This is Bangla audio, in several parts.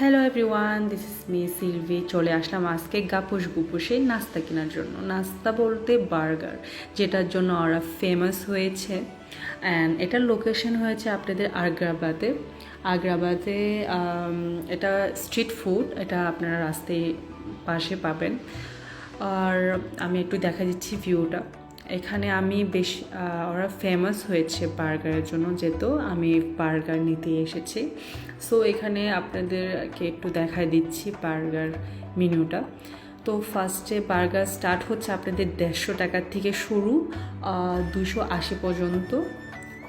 Hello everyone this is me Silvi চলে আসলাম আজকে গাপুস গুপুসে নাস্তা কেনার জন্য। নাস্তা বলতে বার্গার, যেটার জন্য ওরা ফেমাস হয়েছে। অ্যান্ড এটার লোকেশন হয়েছে আপনাদের আগ্রাবাদে। আগ্রাবাদে এটা স্ট্রিট ফুড এটা আপনারা রাস্তায় পাশে পাবেন। আর আমি একটু দেখা দিচ্ছি ভিউটা এখানে আমি বেশ ওরা ফেমাস হয়েছে বার্গারের জন্য, যেহেতু আমি বার্গার নিতে এসেছি। সো এখানে আপনাদেরকে একটু দেখায় দিচ্ছি বার্গার মেনুটা। তো ফার্স্টে বার্গার স্টার্ট হচ্ছে আপনাদের দেড়শো টাকার থেকে শুরু দুশো আশি পর্যন্ত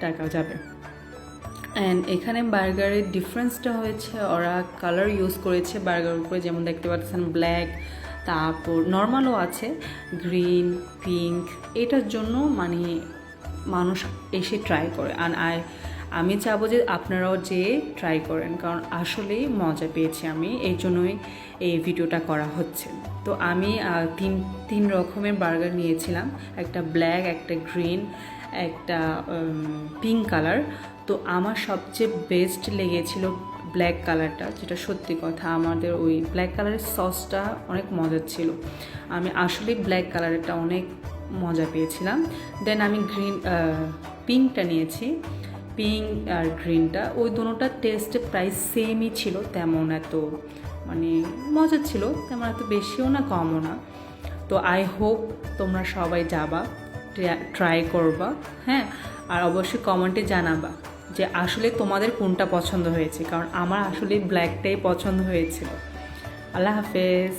টাকা যাবে। অ্যান্ড এখানে বার্গারের ডিফারেন্সটা হয়েছে, ওরা কালার ইউজ করেছে বার্গার উপরে, যেমন দেখতে পাচ্ছেন ব্ল্যাক তারপর নর্মালও আছে, গ্রিন, পিঙ্ক, এটার জন্য মানে মানুষ এসে ট্রাই করে। আর আই, আমি চাবো যে আপনারাও যেয়ে ট্রাই করেন, কারণ আসলেই মজা পেয়েছি আমি এই জন্যই এই ভিডিওটা করা হচ্ছে। তো আমি তিন তিন রকমের বার্গার নিয়েছিলাম, একটা ব্ল্যাক, একটা গ্রিন, একটা পিঙ্ক কালার। তো আমার সবচেয়ে বেস্ট লেগেছিল ব্ল্যাক কালারটা যেটা সত্যি কথা, আমাদের ওই ব্ল্যাক কালারের সসটা অনেক মজার ছিল। আমি আসলে ব্ল্যাক কালারেরটা অনেক মজা পেয়েছিলাম। দেন আমি গ্রিন পিঙ্কটা নিয়েছি। পিঙ্ক আর গ্রিনটা ওই দুটোটার টেস্ট প্রায় সেমই ছিল, তেমন এত মানে মজা ছিল, তেমন এত বেশিও না, কমও না। তো আই হোপ তোমরা সবাই যাবা ট্রাই করবা হ্যাঁ? আর অবশ্যই কমেন্টে জানাবা। যে আসলে তোমাদের কোনটা পছন্দ হয়েছে কারণ আমার আসলে ব্ল্যাকটাই পছন্দ হয়েছিল। আল্লাহ হাফেজ।